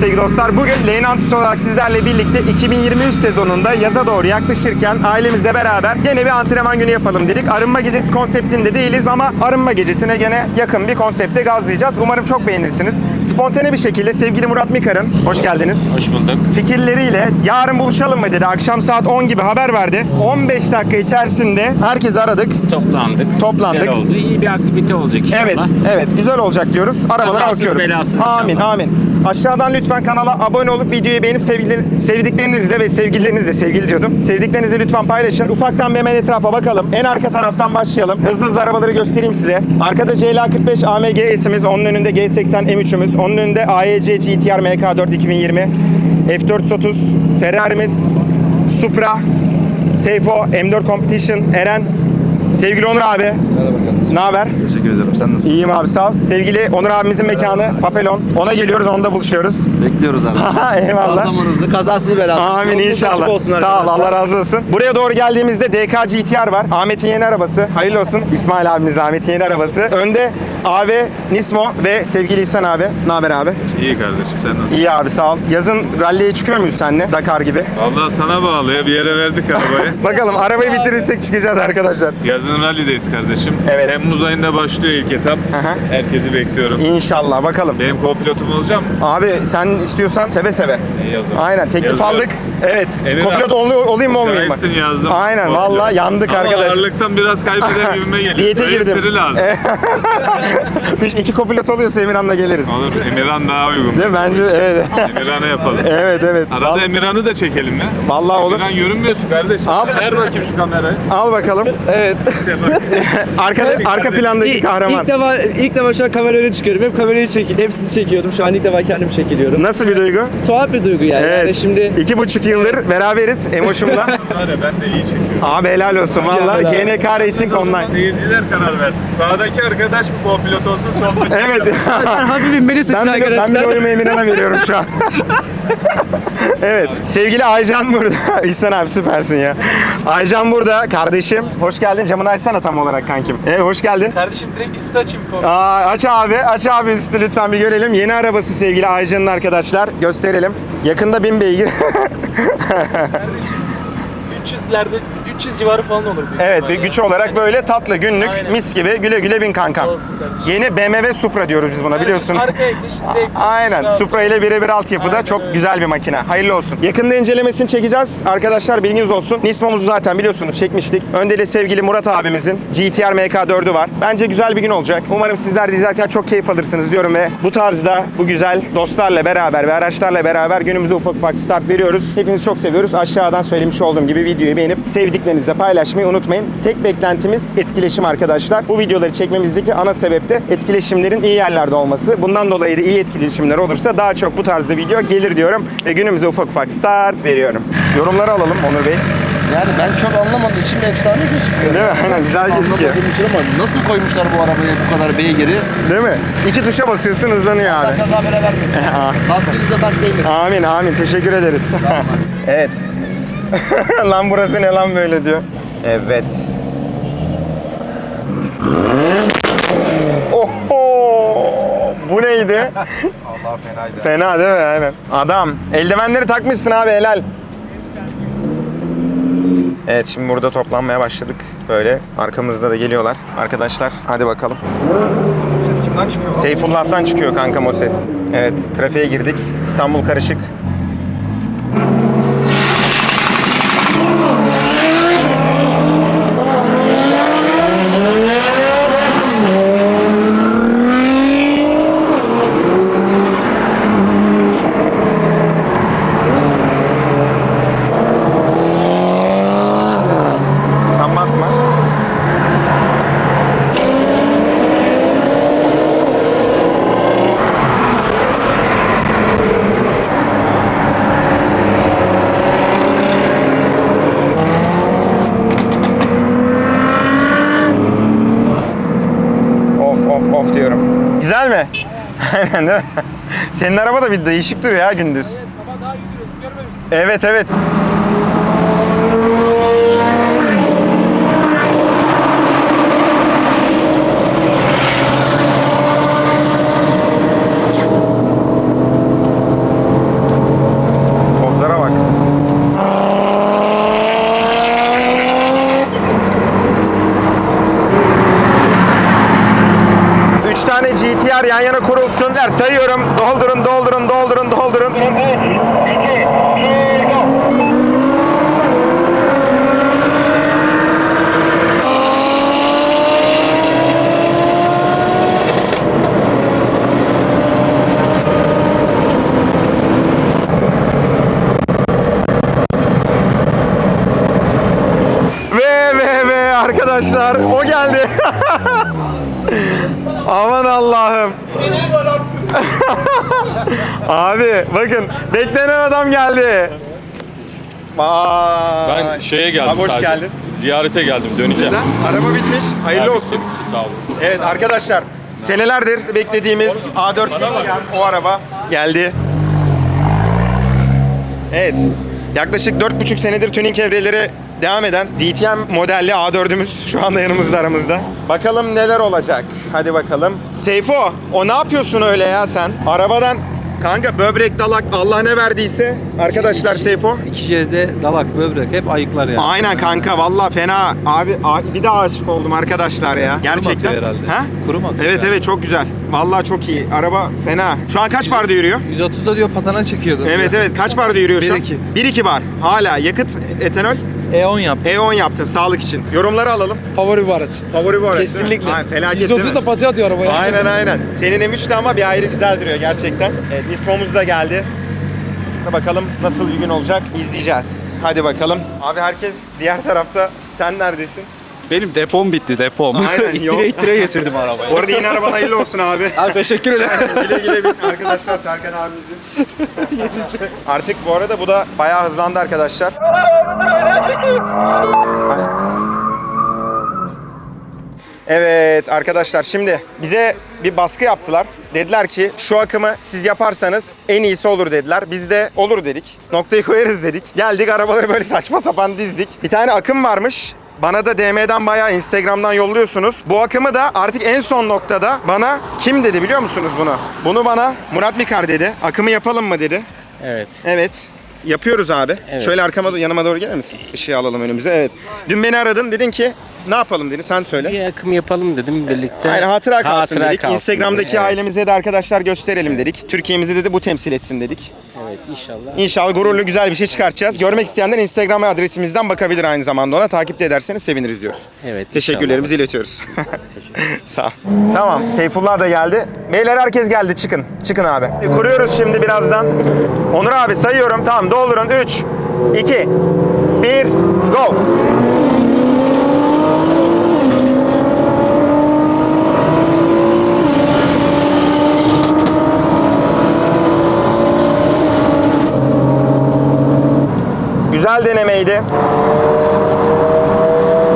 sevgili dostlar. Bugün Lane Antisi olarak sizlerle birlikte 2023 sezonunda yaza doğru yaklaşırken ailemizle beraber gene bir antrenman günü yapalım dedik. Arınma gecesi konseptinde değiliz ama arınma gecesine gene yakın bir konsepte gazlayacağız. Umarım çok beğenirsiniz. Spontane bir şekilde sevgili Murat Mikar'ın, hoş geldiniz. Hoş bulduk. fikirleriyle yarın buluşalım mı dedi. Akşam saat 10 gibi haber verdi. 15 dakika içerisinde herkesi aradık. Toplandık. Toplandık. Güzel oldu. İyi bir aktivite olacak inşallah. Evet, evet güzel olacak diyoruz. Arabalara Kazasız bakıyoruz. belasız amin, inşallah. amin. Aşağıdan lütfen kanala abone olup videoyu beğenip sevgili, sevdiklerinizle ve sevgililerinizle sevgili diyordum. Sevdiklerinizle lütfen paylaşın. Ufaktan bir hemen etrafa bakalım. En arka taraftan başlayalım. Hızlı hızlı arabaları göstereyim size. Arkada CLA45 AMG S'imiz, onun önünde G80 M3'ümüz, onun önünde AEC GTR MK4 2020, F430, Ferrari'miz, Supra, Seyfo, M4 Competition, Eren, sevgili Onur abi. Merhaba kardeşim. Ne haber? Teşekkür ederim. Sen nasılsın? İyiyim abi sağ ol. Sevgili Onur abimizin mekanı Papelon. Ona geliyoruz, onda buluşuyoruz. Bekliyoruz abi. Eyvallah. Zamanınızda kazasız belasız. Amin Yolunuz inşallah. açık olsun Sağ ol arkadaşlar. Allah razı olsun. Buraya doğru geldiğimizde DK GTR var. Ahmet'in yeni arabası. Hayırlı olsun. İsmail abimiz Ahmet'in yeni arabası. Önde AB, Nismo ve sevgili İhsan abi. Ne haber abi? İyi kardeşim sen nasılsın? İyi abi sağ ol. Yazın ralliye çıkıyor muyuz seninle? Dakar gibi. Vallahi sana bağlı ya bir yere verdik arabayı. Bakalım arabayı bitirirsek çıkacağız arkadaşlar. Yazın rally'deyiz kardeşim. Evet. Temmuz ayında başlıyor ilk etap. Aha. Herkesi bekliyorum. İnşallah bakalım. Benim co-pilotum olacağım. Abi sen istiyorsan seve seve. İyi o zaman. Aynen teklif Yazıyorum. aldık. Evet. Emin Kopilot abi. ol- olayım mı olmayayım mı? Gayetsin yazdım. Aynen vallahi yandık Ama arkadaş. ağırlıktan biraz kaybeder gibime geliyor. Diyete girdim. biri lazım. Üç, iki kopilot oluyorsa Emirhan'la geliriz. Olur Emirhan daha uygun. Değil mi? Bence evet. Emirhan'ı yapalım. evet evet. Arada Vallahi, Emirhan'ı da çekelim mi? vallahi olur. Emirhan görünmüyorsun kardeşim. Al. Ver bakayım şu kamerayı. Al bakalım. Evet. Arka, arka plandaki İlk, kahraman. ilk defa ilk defa şu an kamera çıkıyorum. Hep kamerayı çek, hep sizi çekiyordum. Şu an ilk defa kendimi çekiliyorum. Nasıl bir duygu? Tuhaf bir duygu yani. Evet. Yani şimdi İki buçuk yıldır beraberiz Emoş'umla. Var ya ben de iyi çekiyorum. Abi helal olsun valla. Mükemmel abi. GNK Racing Online. Seyirciler karar versin. Sağdaki arkadaş mı co-pilot olsun, soldaki Evet. ben hafif inmeli sesin ben, bir, ben bir arkadaşlar. oyumu Emirhan'a veriyorum şu an. evet. Sevgili Aycan burada. İhsan abi süpersin ya. Aycan burada. Kardeşim. Hoş geldin. Camını açsana tam olarak kankim. Evet hoş geldin. Kardeşim direkt üstü açayım. Aa, aç abi, aç abi üstü lütfen bir görelim. Yeni arabası sevgili Aycan'ın arkadaşlar. Gösterelim. Yakında bin beygir. 300'lerde 300 civarı falan olur büyük evet, bir ihtimalle. güç olarak böyle tatlı, günlük, Aynen. mis gibi güle güle bin kankam. Sağ olsun kardeşim. Yeni BMW Supra diyoruz biz buna Kardeşim, biliyorsun. Arka itiş, zevk. Aynen. rahat. Supra ile birebir altyapıda Aynen çok öyle. güzel bir makine. Hayırlı olsun. Yakında incelemesini çekeceğiz. Arkadaşlar bilginiz olsun. Nismo'muzu zaten biliyorsunuz çekmiştik. Önde de sevgili Murat abimizin GTR MK4'ü var. Bence güzel bir gün olacak. Umarım sizler de izlerken çok keyif alırsınız diyorum ve bu tarzda bu güzel dostlarla beraber ve araçlarla beraber günümüze ufak ufak start veriyoruz. Hepinizi çok seviyoruz. Aşağıdan söylemiş olduğum gibi videoyu beğenip sevdiklerinizle paylaşmayı unutmayın. Tek beklentimiz etkileşim arkadaşlar. Bu videoları çekmemizdeki ana sebep de etkileşimlerin iyi yerlerde olması. Bundan dolayı da iyi etkileşimler olursa daha çok bu tarzda video gelir diyorum ve günümüze ufak ufak start veriyorum. Yorumları alalım Onur Bey. Yani ben çok anlamadığım için efsane gözüküyor. Değil mi? Aynen güzel gözüküyor. Anlamadığım için ama nasıl koymuşlar bu arabaya bu kadar beygiri? Değil mi? İki tuşa basıyorsun hızlanıyor abi. Kaza bile vermesin. Lastiğinize taş değmesin. Amin amin teşekkür ederiz. evet. lan burası ne lan böyle diyor. Evet. Oho! Bu neydi? Allah fenaydı. Fena değil mi? Aynen. Adam. Eldivenleri takmışsın abi helal. Evet şimdi burada toplanmaya başladık. Böyle arkamızda da geliyorlar. Arkadaşlar hadi bakalım. Ses kimden çıkıyor? Seyfullah'tan çıkıyor kankam o ses. Evet, trafiğe girdik. İstanbul karışık. Sen basma. Of of of diyorum. Güzel mi? Aynen değil mi? Senin araba da bir değişik duruyor ya gündüz. Sabah daha gidiyorsun görmemişsin. Evet evet. GTR yan Der sayıyorum. Doldurun, doldurun, doldurun, doldurun. Ve ve ve arkadaşlar Abi bakın beklenen adam geldi. Vay. Ben şeye geldim Abi hoş sadece. geldin. Ziyarete geldim, döneceğim. Neden? Araba bitmiş. Hayırlı olsun. Sağ olun. Evet arkadaşlar senelerdir beklediğimiz A4 o araba geldi. Evet. Yaklaşık 4,5 senedir tuning evreleri devam eden DTM modelli A4'ümüz şu anda yanımızda aramızda. Bakalım neler olacak. Hadi bakalım. Seyfo o ne yapıyorsun öyle ya sen? Arabadan kanka böbrek dalak Allah ne verdiyse arkadaşlar Seyfo. 2CZ, dalak, böbrek hep ayıklar yani. Aynen kanka valla fena. Abi bir daha aşık oldum arkadaşlar ya. Gerçekten. atıyor herhalde. Ha? Kurum atıyor Evet yani. evet çok güzel. Valla çok iyi. Araba fena. Şu an kaç barda yürüyor? 130'da diyor patana çekiyordu. Evet evet kaç barda yürüyor şu an? 1.2. 1-2 bar. Hala yakıt etanol E10 yap. E10 yaptın sağlık için. Yorumları alalım. Favori bir araç. Favori bu araç değil mi? Kesinlikle. Aynen, felaket 130 değil da mi? pati atıyor arabaya. Aynen aynen. Senin M3'te ama bir ayrı güzel duruyor gerçekten. Evet Nismo'muz da geldi. Bakalım nasıl bir gün olacak izleyeceğiz. Hadi bakalım. Abi herkes diğer tarafta. Sen neredesin? Benim depom bitti depom. Aynen, yok. ittire ittire getirdim arabayı. Bu arada yeni araban hayırlı olsun abi. Abi teşekkür ederim. güle güle bin arkadaşlar Serkan abimizin. Artık bu arada bu da bayağı hızlandı arkadaşlar. Evet arkadaşlar şimdi bize bir baskı yaptılar. Dediler ki şu akımı siz yaparsanız en iyisi olur dediler. Biz de olur dedik. Noktayı koyarız dedik. Geldik arabaları böyle saçma sapan dizdik. Bir tane akım varmış. Bana da DM'den bayağı Instagram'dan yolluyorsunuz. Bu akımı da artık en son noktada bana kim dedi biliyor musunuz bunu? Bunu bana Murat Mikar dedi. Akımı yapalım mı dedi. Evet. Evet. Yapıyoruz abi. Evet. Şöyle arkama yanıma doğru gelir misin? Işığı alalım önümüze. Evet. Dün beni aradın dedin ki ne yapalım dedi. Sen söyle. Bir akım yapalım dedim birlikte. Aynen hatıra kalsın Hatıra dedik. kalsın Instagram'daki dedi, evet. ailemize de arkadaşlar gösterelim dedik. Türkiye'mizi dedi bu temsil etsin dedik. Evet inşallah. İnşallah gururlu güzel bir şey çıkartacağız. Görmek isteyenler Instagram adresimizden bakabilir aynı zamanda ona. Takip de ederseniz seviniriz diyoruz. Evet. Teşekkürlerimizi iletiyoruz. Sağ ol. Tamam Seyfullah da geldi. Beyler herkes geldi çıkın. Çıkın abi. Kuruyoruz şimdi birazdan. Onur abi sayıyorum. Tamam doldurun. 3, 2, 1, go. Güzel denemeydi.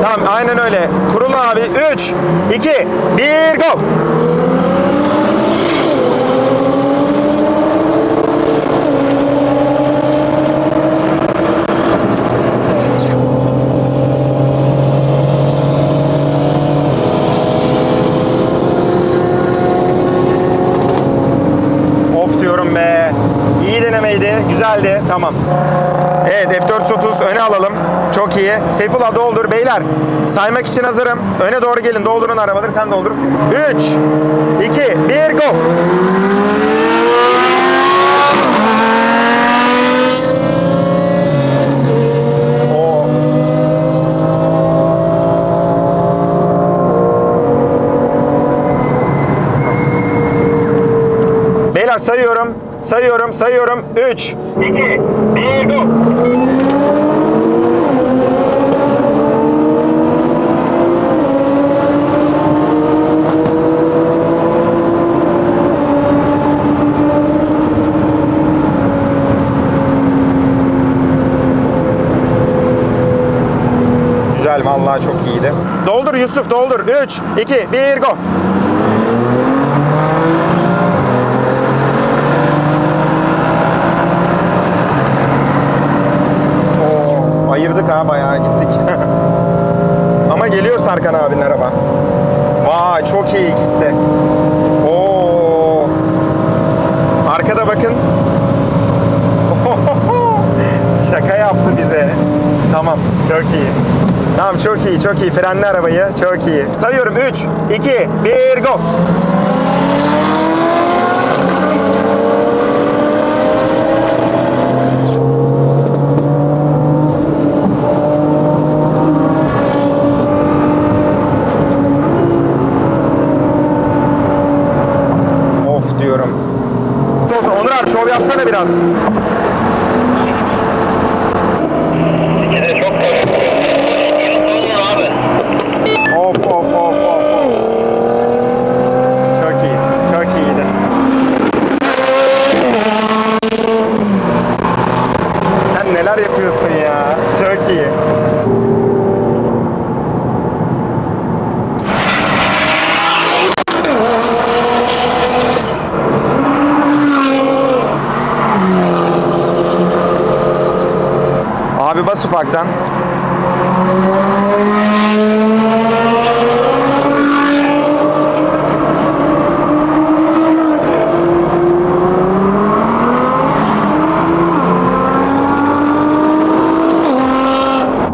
Tamam aynen öyle. Kurulu abi. 3, 2, 1 go. Of diyorum be. İyi denemeydi. Güzeldi. Tamam. Evet F430 öne alalım. Çok iyi. Seyfullah doldur beyler. Saymak için hazırım. Öne doğru gelin. Doldurun arabaları. Sen doldur. 3, 2, 1 go. Beyler sayıyorum. Sayıyorum, sayıyorum. 3, Güzel vallahi çok iyiydi. Doldur Yusuf doldur. 3, 2, 1 go. Oo, ayırdık ha bayağı gittik. Ama geliyor Sarkan abinin araba. Vay çok iyi ikisi de. Oo. Arkada bakın. Şaka yaptı bize. Tamam, çok iyi. Tamam çok iyi çok iyi. Frenli arabayı. Çok iyi. Sayıyorum 3, 2, 1 go. Of diyorum. Onur abi şov yapsana biraz. Abi bas ufaktan.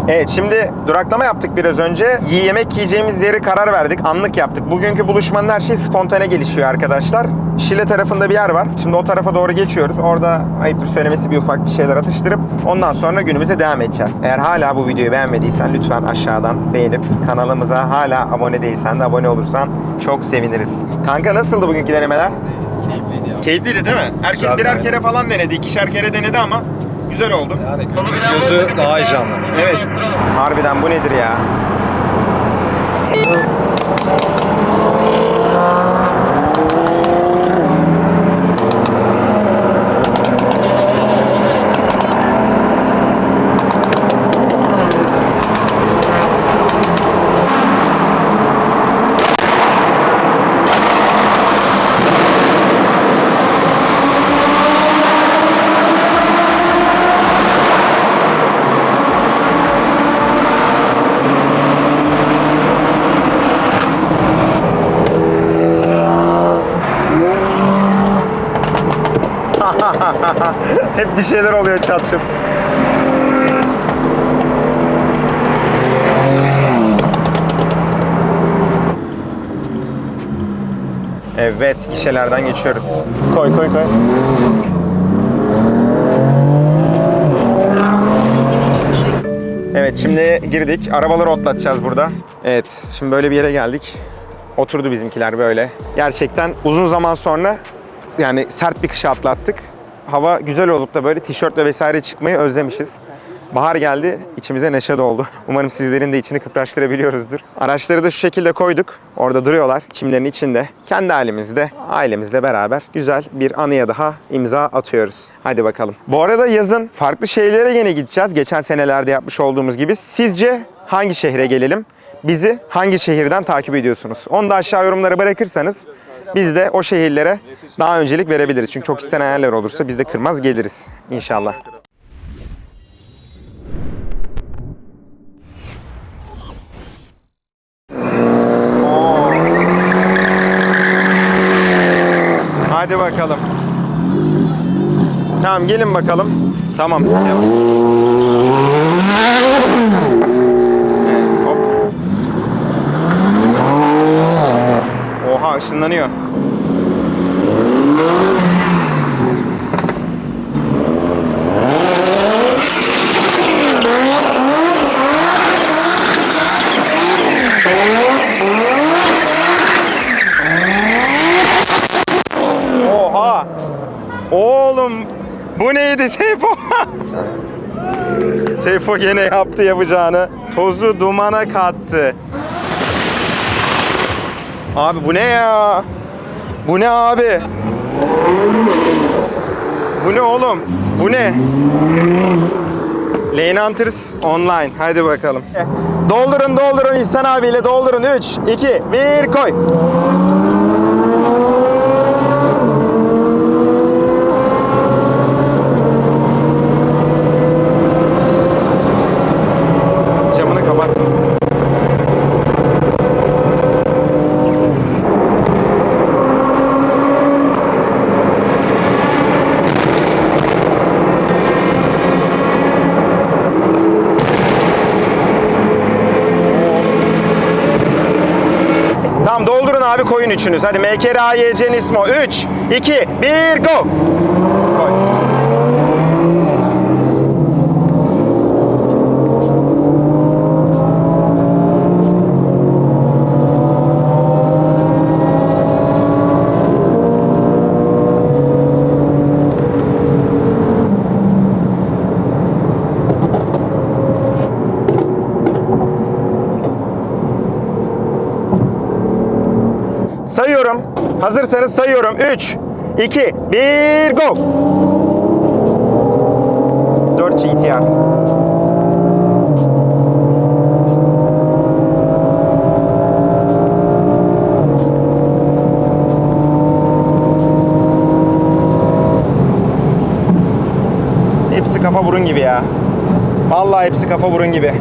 Evet şimdi duraklama yaptık biraz önce. Yemek yiyeceğimiz yeri karar verdik. Anlık yaptık. Bugünkü buluşmanın her şeyi spontane gelişiyor arkadaşlar. Şile tarafında bir yer var. Şimdi o tarafa doğru geçiyoruz. Orada ayıptır söylemesi bir ufak bir şeyler atıştırıp ondan sonra günümüze devam edeceğiz. Eğer hala bu videoyu beğenmediysen lütfen aşağıdan beğenip kanalımıza hala abone değilsen de abone olursan çok seviniriz. Kanka nasıldı bugünkü denemeler? Keyifliydi Keyifliydi değil mi? Herkes Güzeldi, birer aynen. kere falan denedi. ikişer kere denedi ama güzel oldu. Yani gündüz gözü daha heyecanlı. Evet. Harbiden bu nedir ya? Hep bir şeyler oluyor çat çut. Evet, gişelerden geçiyoruz. Koy koy koy. Evet, şimdi girdik. Arabaları otlatacağız burada. Evet, şimdi böyle bir yere geldik. Oturdu bizimkiler böyle. Gerçekten uzun zaman sonra yani sert bir kışı atlattık. Hava güzel olup da böyle tişörtle vesaire çıkmayı özlemişiz. Bahar geldi, içimize neşe doldu. Umarım sizlerin de içini kıpraştırabiliyoruzdur. Araçları da şu şekilde koyduk. Orada duruyorlar, çimlerin içinde. Kendi halimizde, ailemizle beraber güzel bir anıya daha imza atıyoruz. Hadi bakalım. Bu arada yazın farklı şehirlere yine gideceğiz. Geçen senelerde yapmış olduğumuz gibi. Sizce hangi şehre gelelim? Bizi hangi şehirden takip ediyorsunuz? Onu da aşağı yorumlara bırakırsanız biz de o şehirlere daha öncelik verebiliriz. Çünkü çok istenen yerler olursa biz de kırmaz geliriz inşallah. Hadi bakalım. Tamam gelin bakalım. Tamam. Evet, Oha ışınlanıyor. Oha! Oğlum bu neydi Seyfo? Seyfo gene yaptı yapacağını. Tozu dumana kattı. Abi bu ne ya? Bu ne abi? Bu ne oğlum? Bu ne? Lane Hunters Online. Hadi bakalım. Doldurun doldurun İhsan abiyle doldurun. 3, 2, 1 koy. Üçünüz. Hadi MKR AYC Nismo. 3, 2, 1 go. Koy. Sayıyorum. Hazırsanız sayıyorum. 3, 2, 1, go! 4 GTR. Hepsi kafa burun gibi ya. Vallahi hepsi kafa burun gibi.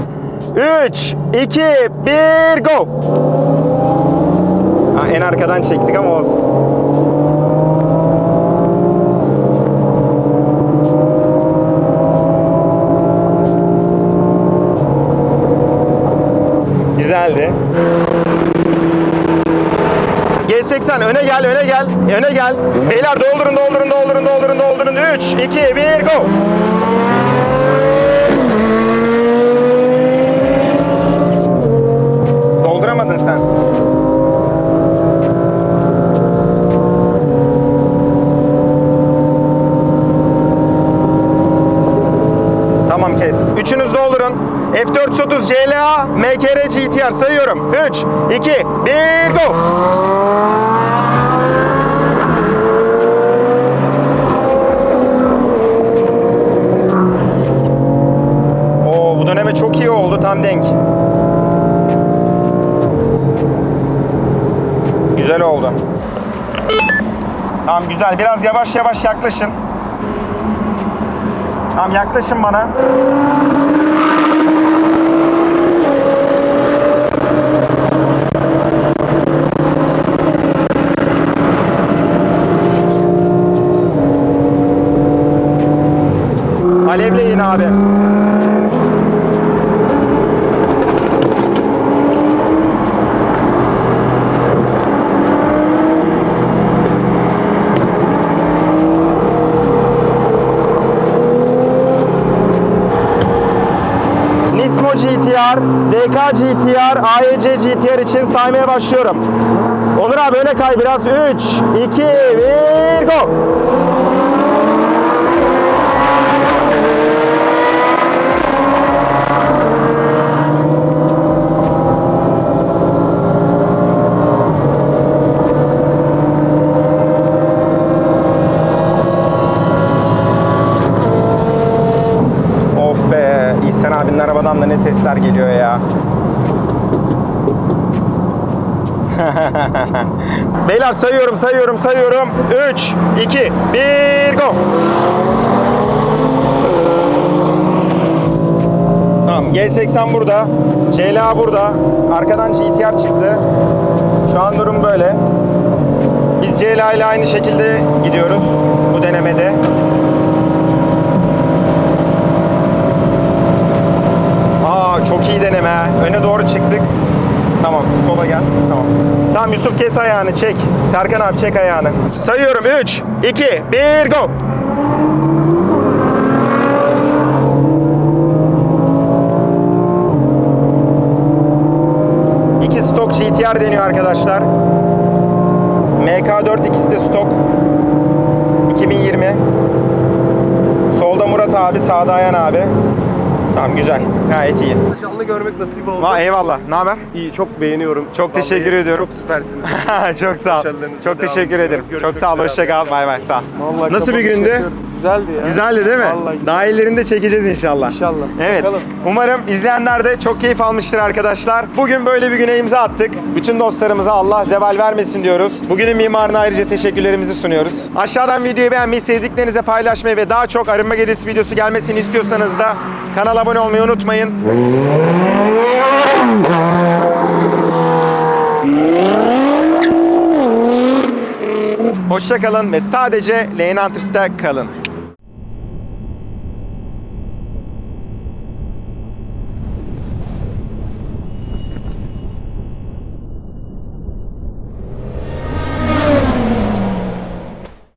3, 2, 1, go! En arkadan çektik ama olsun. Güzeldi. G80 öne gel, öne gel, öne gel. Beyler doldurun, doldurun, doldurun, doldurun, doldurun. 3, 2, 1, go! GTR sayıyorum. 3, 2, 1, go! Oo bu döneme çok iyi oldu tam denk. Güzel oldu. Tamam güzel. Biraz yavaş yavaş yaklaşın. Tamam yaklaşın bana. GTR, DK GTR, AEC GTR için saymaya başlıyorum. Onur abi öne kay biraz. 3, 2, 1, go! Of be, Abinin arabadan da ne sesler geliyor ya. Beyler sayıyorum, sayıyorum, sayıyorum. 3, 2, 1, go! Tamam, G80 burada. CLA burada. Arkadan GTR çıktı. Şu an durum böyle. Biz CLA ile aynı şekilde gidiyoruz bu denemede. Aa çok deneme. Öne doğru çıktık. Tamam sola gel. Tamam. Tamam Yusuf kes ayağını çek. Serkan abi çek ayağını. Sayıyorum 3, 2, 1 go. İki stok GTR deniyor arkadaşlar. MK4 ikisi de stok. 2020. Solda Murat abi, sağda Ayhan abi. Tamam güzel. Gayet iyi. Canlı görmek nasip oldu. Va eyvallah. Ne haber? İyi, çok beğeniyorum. Çok teşekkür Vallahi ediyorum. Çok süpersiniz. çok sağ ol. Başarılarınızla Çok devam teşekkür ediyorum. ederim. Görüşmek Çok sağ ol. üzere Hoşça abi. kal. Bay bay. Sağ ol. Vallahi Nasıl bir kapalı gündü? çekiyoruz. Güzeldi ya. Güzeldi değil mi? Vallahi güzel. Daha iyilerini de çekeceğiz inşallah. İnşallah. Evet. Bakalım. Umarım izleyenler de çok keyif almıştır arkadaşlar. Bugün böyle bir güne imza attık. Bütün dostlarımıza Allah zeval vermesin diyoruz. Bugünün mimarına ayrıca teşekkürlerimizi sunuyoruz. Aşağıdan videoyu beğenmeyi, sevdiklerinize paylaşmayı ve daha çok arınma gecesi videosu gelmesini istiyorsanız da kanala abone olmayı unutmayın. Hoşça kalın ve sadece Lane Hunters'ta kalın.